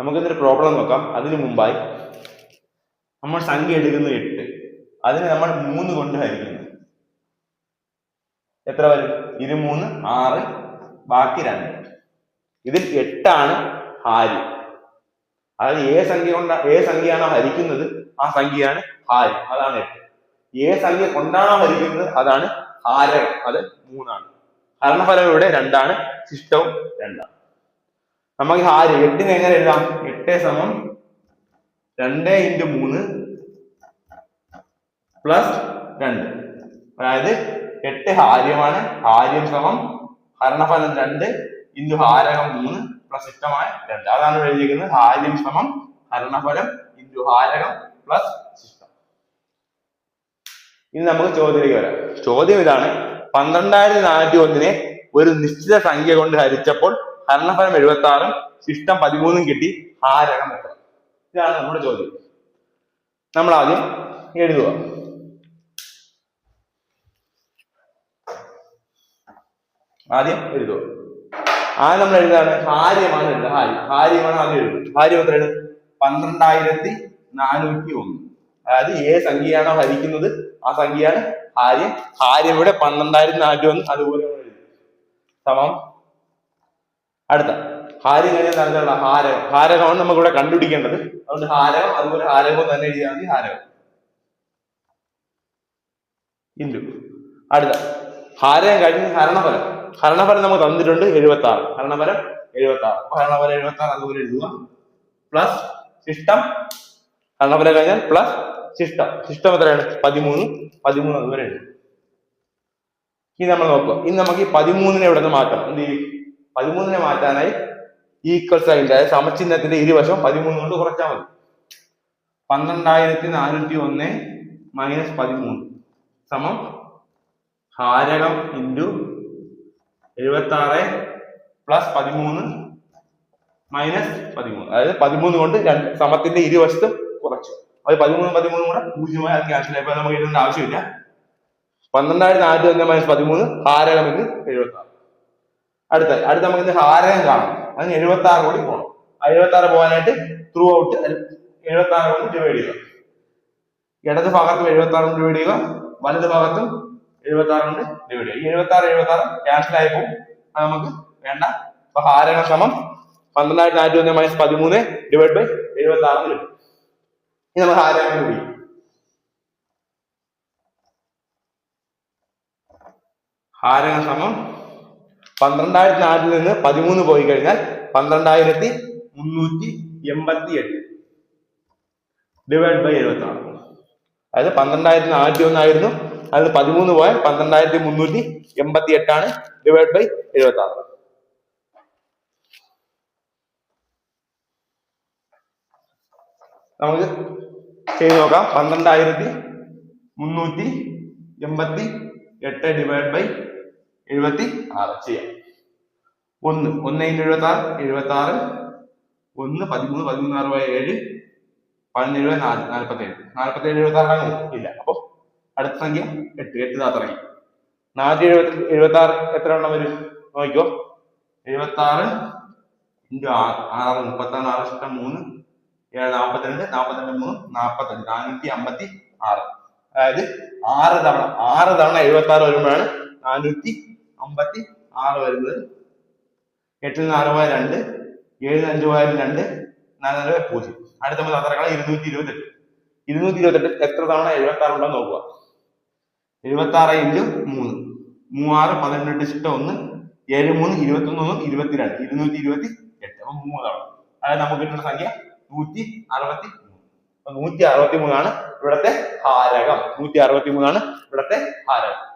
നമുക്കിന്നൊരു പ്രോബ്ലം നോക്കാം. അതിനു മുമ്പായി നമ്മൾ സംഖ്യ എടുക്കുന്നത് എട്ട്. അതിന് നമ്മൾ മൂന്ന് കൊണ്ട് ഹരിക്കുന്നു. എത്ര വരും? ഇരുമൂന്ന് ആറ് ബാക്കി രണ്ട്. ഇതിൽ എട്ടാണ് ഹാരി. അതായത് ഏ സംഖ്യ കൊണ്ട ഏ സംഖ്യയാണോ ഹരിക്കുന്നത്? ആ സംഖ്യയാണ് ഹാരി. അതാണ് എട്ട്. ഏ സംഖ്യ കൊണ്ടാണോ ഹരിക്കുന്നത്? അതാണ് ഹാരകം. അത് മൂന്നാണ്. ഹരണഫലം ഇവിടെ രണ്ടാണ്. ശിഷ്ടവും രണ്ടാണ്. നമുക്ക് ഹാരി എട്ടിന് എങ്ങനെ എഴുതാം? എട്ട് സമം രണ്ട് ഇന്റു മൂന്ന് പ്ലസ് രണ്ട്. അതായത് എട്ട് ഹാര്യമാണ് ഹാര്യം സമം ഹരണഫലം രണ്ട് ഇന്റു ഹാരകം മൂന്ന് പ്ലസ് ഇഷ്ടമായ രണ്ട്. അതാണ് എഴുതിയിരിക്കുന്നത്. ഹാര്യം സമം ഹരണഫലം ഇന്റു ഹാരകം പ്ലസ് ശിഷ്ടം ഇനി നമുക്ക് ചോദ്യത്തിലേക്ക് വരാം. ചോദ്യം ഇതാണ്. പന്ത്രണ്ടായിരത്തി നാനൂറ്റി ഒന്നിനെ ഒരു നിശ്ചിത സംഖ്യ കൊണ്ട് ഹരിച്ചപ്പോൾ ഹരണഫലം എഴുപത്തി ആറും ശിഷ്ടം പതിമൂന്നും കിട്ടി ഹാരകം എത്ര ഇതാണ് നമ്മുടെ ചോദ്യം. നമ്മൾ ആദ്യം എഴുതുക. ആദ്യം എഴുതുക. ആ നമ്മൾ എഴുതാണ് ഹാര്യമാണ് എഴുതുക. ഹാര്യം ഹാര്യമാണ് ആദ്യം എഴുതുന്നത് ഹാര്യം എത്രയാണ് പന്ത്രണ്ടായിരത്തി നാനൂറ്റി ഒന്ന്. അതായത് ഏത് സംഖ്യയാണോ ഹരിക്കുന്നത്? ആ സംഖ്യയാണ് ഹാര്യം ഹാര്യം ഇവിടെ പന്ത്രണ്ടായിരത്തി നാനൂറ്റി ഒന്ന് അതുപോലെ എഴുതി. സമം അടുത്ത. ഹാര്യം കഴിഞ്ഞാൽ നടന്നുള്ള ഹാരകം. ഹാരകമാണ് നമുക്ക് ഇവിടെ കണ്ടുപിടിക്കേണ്ടത്. അതുകൊണ്ട് ഹാരകം അതുപോലെ ഹാരകവും തന്നെ എഴുതിയാൽ മതി ഹാരകം. ഇന്ദു അടുത്ത. ഹാരകം കഴിഞ്ഞ് ഹരണഫലം. ഹരണഫലം നമുക്ക് തന്നിട്ടുണ്ട് എഴുപത്തി ആറ് ഹരണഫലം എഴുപത്തി ആറ് ഹരണഫലം എഴുപത്തി ആറ് അതുപോലെ എഴുതുക. പ്ലസ് ശിഷ്ടം. ഹരണഫലം കഴിഞ്ഞാൽ പ്ലസ് ശിഷ്ടം. ശിഷ്ടം എത്രയാണ്? പതിമൂന്ന്. പതിമൂന്ന് അതുപോലെ എഴുതും ഇനി നമ്മൾ നോക്കുക. ഇനി നമുക്ക് ഈ പതിമൂന്നിനെ ഇവിടെ നിന്ന് മാറ്റണം. എന്ത് ചെയ്യും? പതിമൂന്നിനെ മാറ്റാനായി ഈക്വൽ സൈന്റെ അതായത് സമചിഹ്നത്തിന്റെ ഇരുവശം പതിമൂന്ന് കൊണ്ട് കുറച്ചാൽ മതി. പന്ത്രണ്ടായിരത്തി നാനൂറ്റി ഒന്ന് മൈനസ് പതിമൂന്ന് സമം ഹാരകം ഇന്റു എഴുപത്തി ആറ് പ്ലസ് പതിമൂന്ന് മൈനസ് പതിമൂന്ന്. അതായത് പതിമൂന്ന് കൊണ്ട് രണ്ട് സമത്തിന്റെ ഇരുവശത്തും കുറച്ചു. അത് പതിമൂന്ന് പതിമൂന്ന് കൂടെ പൂജ്യമായി അത് ക്യാൻസൽ ആയപ്പോൾ നമുക്ക് എഴുതേണ്ട ആവശ്യമില്ല. പന്ത്രണ്ടായിരത്തി നാനൂറ്റി ഒന്ന് മൈനസ് പതിമൂന്ന് ഹാരകം ഇന്റു എഴുപത്തി ആറ് അടുത്ത അടുത്ത നമുക്ക് ഇന്ന് ഹാരകം കാണാം. അതിന് എഴുപത്തി ആറ് കൂടി പോകണം ആ എഴുപത്തി ആറ് പോകാനായിട്ട് ത്രൂ ഔട്ട് എഴുപത്തി ആറ് കൊണ്ട് ഡിവൈഡ് ചെയ്യുക. ഇടത് ഭാഗത്തും എഴുപത്തി ആറ് കൊണ്ട് ഡിവൈഡ് ചെയ്യുക വലത് ഭാഗത്തും എഴുപത്തി ആറ് കൊണ്ട് ഡിവൈഡ് ചെയ്യുക. ഈ എഴുപത്തി ആറ് എഴുപത്തി ആറ് ക്യാൻസൽ ആയി പോകും. അത് നമുക്ക് വേണ്ട. അപ്പൊ ഹാരകം ശ്രമം പന്ത്രണ്ടായിരത്തി നാനൂറ്റി ഒന്ന് മൈനസ് പതിമൂന്ന് ഡിവൈഡ് ബൈ എഴുപത്തി ആറ് കിട്ടും. ഇനി നമുക്ക് ഹാരകം കൂടി ഹാരകം സമം പന്ത്രണ്ടായിരത്തി നാലിൽ നിന്ന് പതിമൂന്ന് പോയി കഴിഞ്ഞാൽ പന്ത്രണ്ടായിരത്തി മുന്നൂറ്റി എൺപത്തി എട്ട് ഡിവൈഡ് ബൈ എഴുപത്തി ആറ് അതായത് പന്ത്രണ്ടായിരത്തി നാനൂറ്റി ഒന്നായിരുന്നു. അതിൽ പതിമൂന്ന് പോയാൽ പന്ത്രണ്ടായിരത്തി മുന്നൂറ്റി എൺപത്തി എട്ടാണ് ഡിവൈഡ് ബൈ എഴുപത്തി ആറ് നമുക്ക് ചെയ്ത് നോക്കാം. പന്ത്രണ്ടായിരത്തി മുന്നൂറ്റി എൺപത്തി എട്ട് ഡിവൈഡ് ബൈ എഴുപത്തി ആറ്. ചെയ്യാം. ഒന്ന് ഒന്ന് ഇന്റു എഴുപത്തി ആറ് എഴുപത്തി ആറ് ഒന്ന് പതിമൂന്ന് പതിമൂന്ന് ആറ് പോയ ഏഴ് എഴുപത് നാല് നാൽപ്പത്തി ഏഴ് നാൽപ്പത്തി ഏഴ് എഴുപത്തി ആറ് ഇല്ല. അപ്പൊ അടുത്ത സംഖ്യ എട്ട്. എട്ട് താത്തിറങ്ങി നാനൂറ്റി എഴുപത്തി എഴുപത്തി ആറ് എത്ര എണ്ണം വരും? നോക്കിക്കോ. എഴുപത്തി ആറ് ഇന്റു ആറ്. ആറ് മുപ്പത്തി ആറ് ആറ് ഇഷ്ടം മൂന്ന് ഏഴ് നാൽപ്പത്തിരണ്ട് നാൽപ്പത്തിരണ്ട് മൂന്ന് നാൽപ്പത്തഞ്ച് നാനൂറ്റി അമ്പത്തി ആറ്. അതായത് ആറ് തവണ ആറ് തവണ എഴുപത്തി ആറ് വരുമ്പോഴാണ് നാനൂറ്റി അമ്പത്തി ആറ് വരുന്നത്. എട്ടിൽ ആറ് പോയ രണ്ട് ഏഴ് അഞ്ച് പോയ രണ്ട് നാല് പോയ പൂജ്യം. അടുത്ത നമ്മൾ അത്രക്കണം ഇരുന്നൂറ്റി ഇരുപത്തെട്ട്. ഇരുന്നൂറ്റി ഇരുപത്തെട്ട് എത്ര തവണ എഴുപത്തി ആറ് ഉണ്ടോ നോക്കുക. എഴുപത്തി ആറ് ഇന്റു മൂന്ന്. മൂവാറ് പതിനെട്ട് ഇഷ്ട ഒന്ന് ഏഴ് മൂന്ന് ഇരുപത്തി ഒന്ന് ഇരുപത്തിരണ്ട്. ഇരുന്നൂറ്റി ഇരുപത്തി എട്ട്. അപ്പൊ മൂന്ന് തവണ. അതായത് നമുക്ക് കിട്ടുന്ന സംഖ്യ നൂറ്റി അറുപത്തി മൂന്ന്. നൂറ്റി അറുപത്തി മൂന്നാണ് ഇവിടത്തെ ഹാരകം. നൂറ്റി അറുപത്തി മൂന്നാണ് ഇവിടത്തെ ഹാരകം.